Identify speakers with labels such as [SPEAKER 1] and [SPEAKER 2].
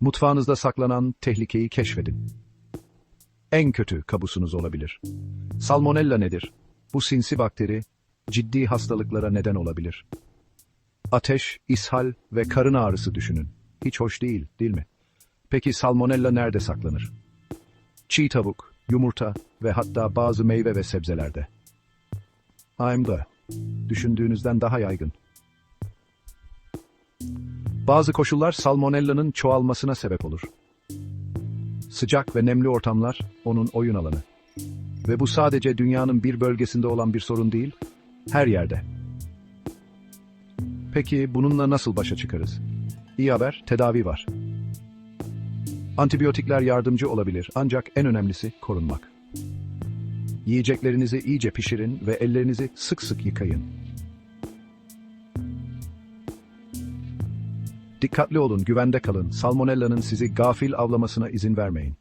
[SPEAKER 1] Mutfağınızda saklanan tehlikeyi keşfedin. En kötü kabusunuz olabilir. Salmonella nedir? Bu sinsi bakteri ciddi hastalıklara neden olabilir. Ateş, ishal ve karın ağrısı düşünün. Hiç hoş değil, değil mi? Peki salmonella nerede saklanır? Çiğ tavuk, yumurta ve hatta bazı meyve ve sebzelerde. The. Düşündüğünüzden daha yaygın. Bazı koşullar salmonellanın çoğalmasına sebep olur. Sıcak ve nemli ortamlar onun oyun alanı. Ve bu sadece dünyanın bir bölgesinde olan bir sorun değil, her yerde. Peki bununla nasıl başa çıkarız? İyi haber, tedavi var. Antibiyotikler yardımcı olabilir ancak en önemlisi korunmak. Yiyeceklerinizi iyice pişirin ve ellerinizi sık sık yıkayın. Dikkatli olun, güvende kalın. Salmonella'nın sizi gafil avlamasına izin vermeyin.